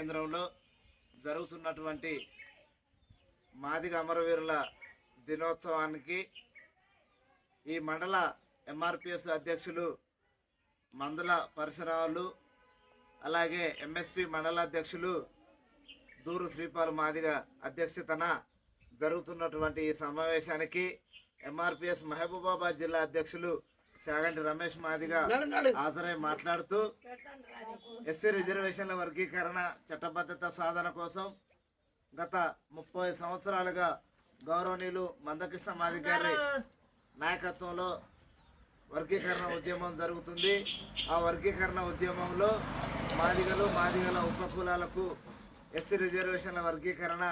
కేంద్రంలో జరుగుతున్నటువంటి మాదిగ అమరవీరుల దినోత్సవానికి ఈ మండల ఎంఆర్పిఎస్ అధ్యక్షులు మందుల పరిసరాలు అలాగే ఎంఎస్పి మండల అధ్యక్షులు దూరు శ్రీపాల్ మాదిగ అధ్యక్షతన జరుగుతున్నటువంటి ఈ సమావేశానికి ఎంఆర్పిఎస్ మహబూబాబాద్ జిల్లా అధ్యక్షులు షాగంటి రమేష్ మాదిగ హాజరై మాట్లాడుతూ ఎస్సీ రిజర్వేషన్ల వర్గీకరణ చట్టబద్ధత సాధన కోసం గత ముప్పై సంవత్సరాలుగా గౌరవనీయులు మందకృష్ణ మాదిగ గారి నాయకత్వంలో వర్గీకరణ ఉద్యమం జరుగుతుంది. ఆ వర్గీకరణ ఉద్యమంలో మాదిగలు మాదిగల ఉపకులాలకు ఎస్సీ రిజర్వేషన్ల వర్గీకరణ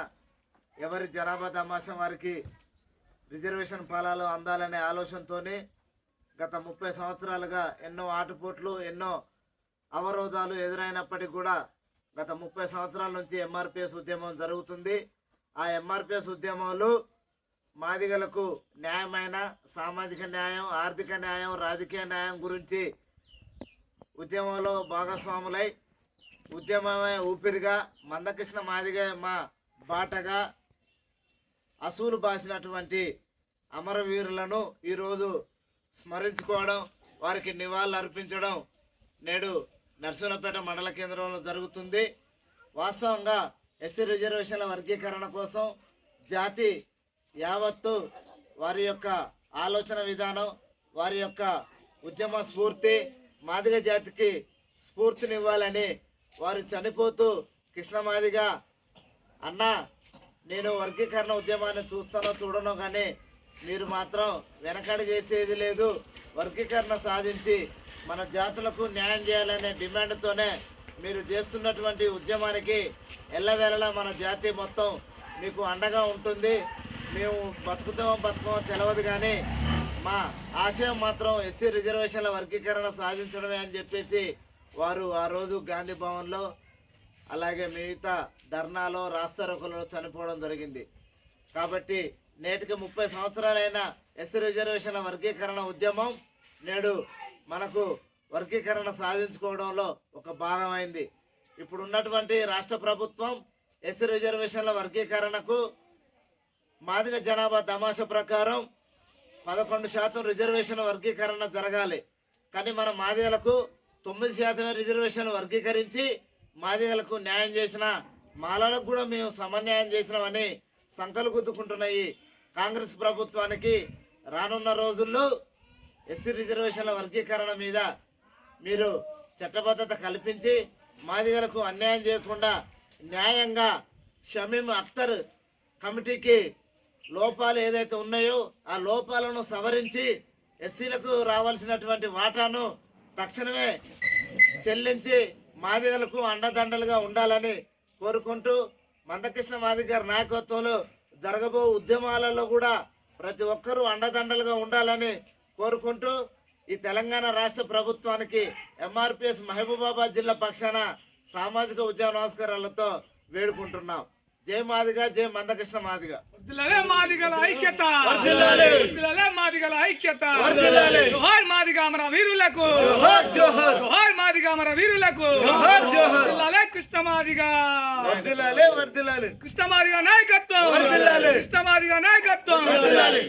ఎవరి జనాభా తమాషం వారికి రిజర్వేషన్ ఫలాలు అందాలనే ఆలోచనతోనే గత ముప్పై సంవత్సరాలుగా ఎన్నో ఆటపోట్లు ఎన్నో అవరోధాలు ఎదురైనప్పటికీ కూడా గత ముప్పై సంవత్సరాల నుంచి ఎంఆర్పిఎస్ ఉద్యమం జరుగుతుంది. ఆ ఎంఆర్పిఎస్ ఉద్యమంలో మాదిగలకు న్యాయమైన సామాజిక న్యాయం ఆర్థిక న్యాయం రాజకీయ న్యాయం గురించి ఉద్యమంలో భాగస్వాములై ఉద్యమమే ఊపిరిగా మందకృష్ణ మాదిగ మా బాటగా అసూలు బాసినటువంటి అమరవీరులను ఈరోజు స్మరించుకోవడం వారికి నివాళులు అర్పించడం నేడు నర్సనపేట మండల కేంద్రంలో జరుగుతుంది. వాస్తవంగా ఎస్సీ రిజర్వేషన్ల వర్గీకరణ కోసం జాతి యావత్తు వారి యొక్క ఆలోచన విధానం వారి యొక్క ఉద్యమ స్ఫూర్తి మాదిగ జాతికి స్ఫూర్తినివ్వాలని వారు చనిపోతూ కృష్ణమాదిగా అన్న నేను వర్గీకరణ ఉద్యమాన్ని చూస్తానో చూడనో కానీ మీరు మాత్రం వెనకడ చేసేది లేదు. వర్గీకరణ సాధించి మన జాతులకు న్యాయం చేయాలనే డిమాండ్తోనే మీరు చేస్తున్నటువంటి ఉద్యమానికి ఎల్లవేళలా మన జాతి మొత్తం మీకు అండగా ఉంటుంది. మేము బతుకుతామో బతుకమో తెలియదు కానీ మా ఆశయం మాత్రం ఎస్సీ రిజర్వేషన్ల వర్గీకరణ సాధించడమే అని చెప్పేసి వారు ఆ రోజు గాంధీ భవన్లో అలాగే మిగతా ధర్నాలో రాస్తారోకలో చనిపోవడం జరిగింది. కాబట్టి నేటికి ముప్పై సంవత్సరాలైన ఎస్సీ రిజర్వేషన్ల వర్గీకరణ ఉద్యమం నేడు మనకు వర్గీకరణ సాధించుకోవడంలో ఒక భాగమైంది. ఇప్పుడు ఉన్నటువంటి రాష్ట్ర ప్రభుత్వం ఎస్సీ రిజర్వేషన్ల వర్గీకరణకు మాదిగ జనాభా తమాషా ప్రకారం పదకొండు శాతం రిజర్వేషన్ వర్గీకరణ జరగాలి. కానీ మన మాదిగలకు తొమ్మిది శాతమే రిజర్వేషన్ వర్గీకరించి మాదిగలకు న్యాయం చేసిన మాలలకు కూడా మేము సమన్యాయం చేసినామని సంకలు గుద్దుకుంటున్నాయి. కాంగ్రెస్ ప్రభుత్వానికి రానున్న రోజుల్లో ఎస్సీ రిజర్వేషన్ల వర్గీకరణ మీద మీరు చట్టబద్ధత కల్పించి మాదిగలకు అన్యాయం చేయకుండా న్యాయంగా షమీం అఖ్తర్ కమిటీకి లోపాలు ఏదైతే ఉన్నాయో ఆ లోపాలను సవరించి ఎస్సీలకు రావాల్సినటువంటి వాటాను తక్షణమే చెల్లించి మాదిగలకు అండదండలుగా ఉండాలని కోరుకుంటూ మందకృష్ణ మాదిగ గారి నాయకత్వంలో జరగబో ఉద్యమాలలో కూడా ప్రతి ఒక్కరూ అండదండలుగా ఉండాలని కోరుకుంటూ ఈ తెలంగాణ రాష్ట్ర ప్రభుత్వానికి ఎంఆర్పిఎస్ మహబూబాబాద్ జిల్లా పక్షాన సామాజిక ఉద్యమ నమస్కారాలతో వేడుకుంటున్నాం. జై మాదిగ జై మందకృష్ణ మాదిగ. వర్ధిల్లాలే మాదిగల ఐక్యత. వర్ధిల్లాలే. వర్ధిల్లాలే మాదిగల ఐక్యత. వర్ధిల్లాలే. జోహార్ మాదిగ అమర వీరులకు. జోహార్ జోహార్. జోహార్ మాదిగ అమర వీరులకు. జోహార్ జోహార్. వర్ధిల్లాలే కృష్ణ మాదిగ. వర్దిలాలే వర్దిలాలే కృష్ణ మాదిగ నాయకత్వం. వర్ధిల్లాలే. కృష్ణ మాదిగ నాయకత్వం. వర్ధిల్లాలే.